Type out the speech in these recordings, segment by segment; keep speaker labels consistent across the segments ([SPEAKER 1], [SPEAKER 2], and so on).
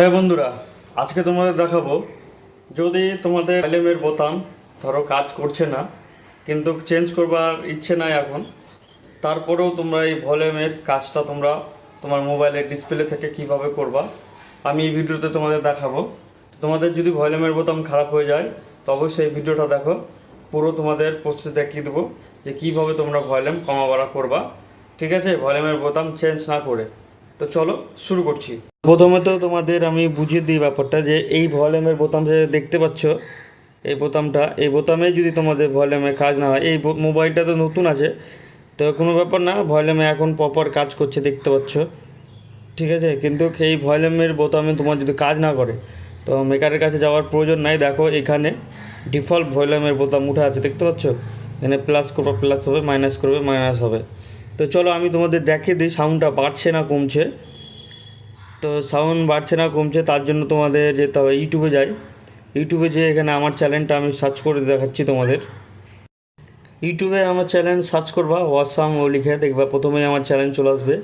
[SPEAKER 1] হ্যাঁ বন্ধুরা, আজকে তোমাদের দেখাবো, যদি তোমাদের ভলিউমের বোতাম ধরো কাজ করছে না, কিন্তু চেঞ্জ করবার ইচ্ছে নাই এখন, তারপরেও তোমরা এই ভলিউমের কাজটা তোমরা তোমার মোবাইলের ডিসপ্লে থেকে কীভাবে করবা, আমি এই ভিডিওতে তোমাদের দেখাবো। তোমাদের যদি ভলিউমের বোতাম খারাপ হয়ে যায়, তো অবশ্যই এই ভিডিওটা দেখো, পুরো তোমাদের প্রস্তুতি দেখিয়ে দেবো যে কীভাবে তোমরা ভলিউম কমা করবা, ঠিক আছে? ভলিউমের বোতাম চেঞ্জ না করে। তো চলো, শুরু করছি। প্রথমত তোমাদের আমি বুঝিয়ে দিই ব্যাপারটা যে এই ভলিউমের বোতাম যে দেখতে পাচ্ছ, এই বোতামটা, এই বোতামে যদি তোমাদের ভলিউমে কাজ না হয়, এই মোবাইলটা তো নতুন আছে, তো কোনো ব্যাপার না, ভলিউমে এখন প্রপার কাজ করছে দেখতে পাচ্ছ। ঠিক আছে? কিন্তু এই ভলিউমের বোতামে তোমার যদি কাজ না করে, তো মেকারের কাছে যাওয়ার প্রয়োজন নাই। দেখো, এখানে ডিফল্ট ভলিউমের বোতাম উঠে আছে, দেখতে পাচ্ছ? এখানে প্লাস করবে প্লাস হবে মাইনাস করবে মাইনাস হবে। তো চলো আমি তোমাদের দেখিয়ে দিই সাউন্ডটা বাড়ছে না কমছে। তো সাউন্ড বাড়ছে না কমছে, তার জন্য তোমাদের যেতে হবে। ইউটিউবে যাই। ইউটিউবে যে এখানে আমার চ্যানেলটা আমি সার্চ করে দেখাচ্ছি তোমাদের। ইউটিউবে আমার চ্যানেল সার্চ করবা ওয়াসাম ও লিখে দেখবা, প্রথমেই আমার চ্যানেল চলে আসবে।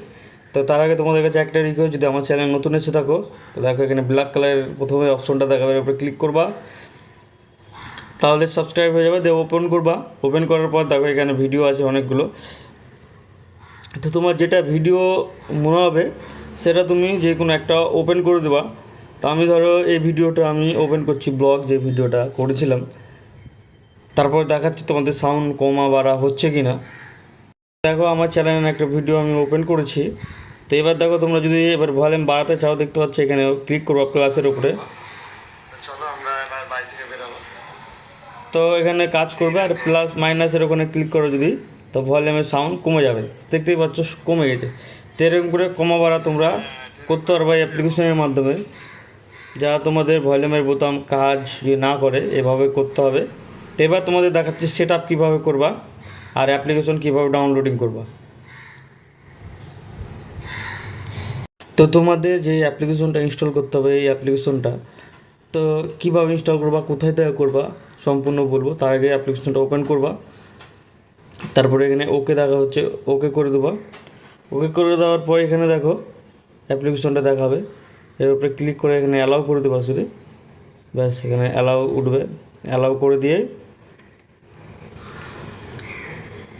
[SPEAKER 1] তো তার আগে তোমাদের কাছে একটা রিকোয়েস্ট যদি আমার চ্যানেল নতুন এসে থাকো, তো দেখো এখানে ব্ল্যাক কালারের প্রথমে অপশনটা দেখাবে উপরে ক্লিক করবা। তাহলে সাবস্ক্রাইব হয়ে যাবে দিয়ে ওপেন করবা। ওপেন করার পর দেখো এখানে ভিডিও আছে অনেকগুলো। তো তোমার যেটা ভিডিও মনে হবে সেটা তুমি যে কোনো একটা ওপেন করে দেবা। তো আমি ধরো এই ভিডিওটা আমি ওপেন করছি ব্লগ যে ভিডিওটা করেছিলাম। তারপর দেখাচ্ছি তোমাদের সাউন্ড কমা বাড়া হচ্ছে কি না দেখো আমার চ্যানেলের একটা ভিডিও আমি ওপেন করেছি। তো এবার দেখো তোমরা যদি এবার ভলিউম বাড়াতে চাও দেখতে পাচ্ছ এখানে ক্লিক করব ক্লাসের উপরে।
[SPEAKER 2] চলো আমরা এবার বাড়ি
[SPEAKER 1] তো এখানে কাজ করবে আর প্লাস মাইনাসের ওখানে ক্লিক করো যদি। তো ভলিউমের সাউন্ড কমে যাবে। দেখতেই পাচ্ছ, কমে গেছে। তো এরকম করে কমা তোমরা করতে পারবে এই অ্যাপ্লিকেশনের মাধ্যমে। যা তোমাদের ভলিউমের বোতাম, কাজ যে না করে, এভাবে করতে হবে। তো এবার তোমাদের দেখাচ্ছি সেট আপ কীভাবে করবা আর অ্যাপ্লিকেশন কীভাবে ডাউনলোডিং করবা। তো তোমাদের যে অ্যাপ্লিকেশনটা ইনস্টল করতে হবে, এই অ্যাপ্লিকেশনটা তো কীভাবে ইনস্টল করবা, কোথায় থেকে করবা, সম্পূর্ণ বলব। তার আগে অ্যাপ্লিকেশনটা ওপেন করবা। তারপরে এখানে ওকে দেখা হচ্ছে। ওকে করে দেবো। ওকে করে দেওয়ার পর এখানে দেখো অ্যাপ্লিকেশনটা দেখাবে। এর উপরে ক্লিক করে এখানে অ্যালাউ করে দেবো শুধু ব্যাস, এখানে অ্যালাউ উঠবে। অ্যালাউ করে দিয়ে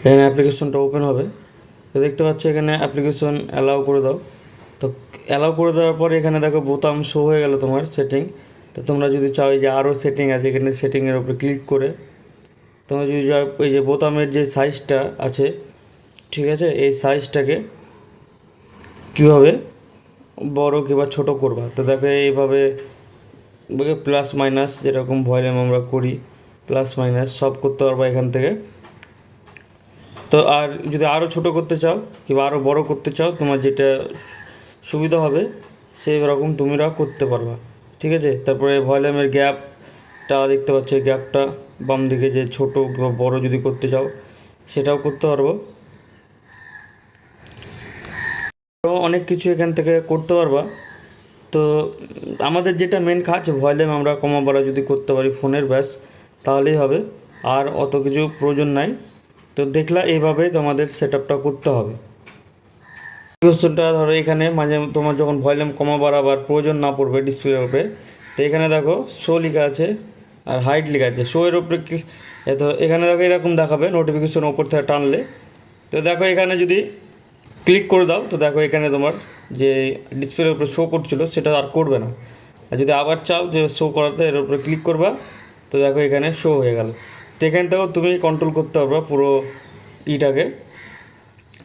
[SPEAKER 1] এখানে অ্যাপ্লিকেশনটা ওপেন হবে। তো দেখতে পাচ্ছ এখানে অ্যাপ্লিকেশন অ্যালাউ করে দাও। তো অ্যালাউ করে দেওয়ার পর এখানে দেখো বোতাম শো হয়ে গেল তোমার সেটিং তো তোমরা যদি চাও যে আরও সেটিং আছে, এখানে সেটিংয়ের উপরে ক্লিক করে তোমরা যদি এই যে বোতামের যে সাইজটা আছে, ঠিক আছে? এই সাইজটাকে কীভাবে বড় কিংবা ছোট করবা? তো দেখো, এইভাবে প্লাস মাইনাস যেরকম ভলিউম আমরা করি প্লাস মাইনাস সব করতে পারবা এখান থেকে। তো আর যদি আরও ছোট করতে চাও, কিংবা আরও বড় করতে চাও, তোমার যেটা সুবিধা হবে, সেই রকম তোমরা করতে পারবা। ঠিক আছে? তারপরে ভলিউমের গ্যাপটা দেখতে পাচ্ছ, এই গ্যাপটা বাম দিকে যে ছোট বড় যদি করতে চাও, সেটাও করতে পারব। আরও অনেক কিছু এখান থেকে করতে পারবা। তো আমাদের যেটা মেন কাজ ভলিউম আমরা কমা বাড়া যদি করতে পারি ফোনের, ব্যাস, তাহলেই হবে। আর অত কিছু প্রয়োজন নাই। তো দেখলা এইভাবে তোমাদের সেট আপটা করতে হবে। কোশ্চেনটা ধরো এখানে, মাঝে তোমার যখন ভলিউম কমা বাড়াবার প্রয়োজন না পড়বে ডিসপ্লে উপরে তো এখানে দেখো, শো লেখা আছে আর হাইট লেখা আছে শো এর তো এখানে দেখো এরকম দেখাবে নোটিফিকেশন ওপর থেকে টানলে। তো দেখো এখানে যদি ক্লিক করে দাও, তো দেখো এখানে তোমার যে ডিসপ্লের উপরে শো করছিল, সেটা আর করবে না। আর যদি আবার চাও যে শো করাতে, এর উপরে ক্লিক করবা, তো দেখো এখানে শো হয়ে গেল। তো এখান থেকেও তুমি কন্ট্রোল করতে পারবা পুরো ইটাকে।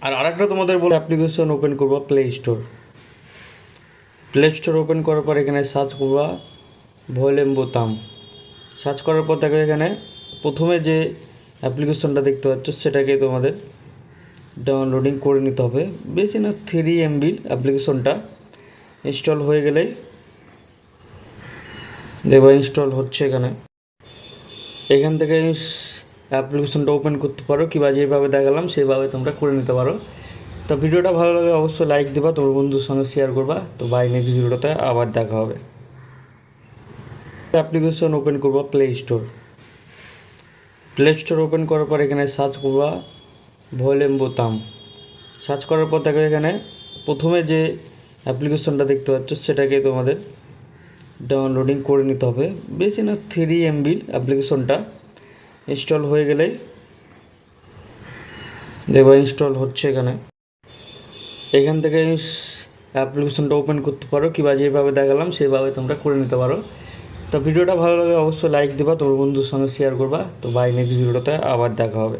[SPEAKER 1] আর আরেকটা তোমাদের বলে অ্যাপ্লিকেশন ওপেন করবা play store play store open করার পর এখানে সার্চ করবা ভলিউম বোতাম সার্চ করার পর দেখো এখানে প্রথমে যে অ্যাপ্লিকেশনটা দেখতে পাচ্ছ সেটাকে তোমাদের ডাউনলোডিং করে নিতে হবে। বেশি না থ্রি এমবির অ্যাপ্লিকেশনটা ইনস্টল হয়ে গেলেই দেখবা ইনস্টল হচ্ছে এখানে। এখান থেকে অ্যাপ্লিকেশনটা ওপেন করতে পারো, কিংবা যেভাবে দেখালাম সেভাবে তোমরা করে নিতে পারো। তো ভিডিওটা ভালো লাগে অবশ্যই লাইক দেবা, তোমার বন্ধুর সঙ্গে শেয়ার করবা। তো বাই নেক্সট ভিডিওতে আবার দেখা হবে। অ্যাপ্লিকেশন ওপেন করবা play store play store open করার পর এখানে সার্চ করবা ভলিউম বোতাম। সার্চ করার পর দেখো এখানে প্রথমে যে অ্যাপ্লিকেশনটা দেখতে পাচ্ছ সেটাকে তোমাদের ডাউনলোডিং করে নিতে হবে। বেশি না থ্রি এমবির অ্যাপ্লিকেশনটা ইনস্টল হয়ে গেলেই দেখবে ইনস্টল হচ্ছে এখানে। এখান থেকে অ্যাপ্লিকেশনটা ওপেন করতে পারো, কিংবা যেভাবে দেখালাম সেভাবে তোমরা করে নিতে পারো। তো ভিডিওটা ভালো লাগে অবশ্যই লাইক দেবা তোর বন্ধুর সঙ্গে শেয়ার করবা। তো বাই নেক্সট ভিডিওটাতে আবার দেখা হবে।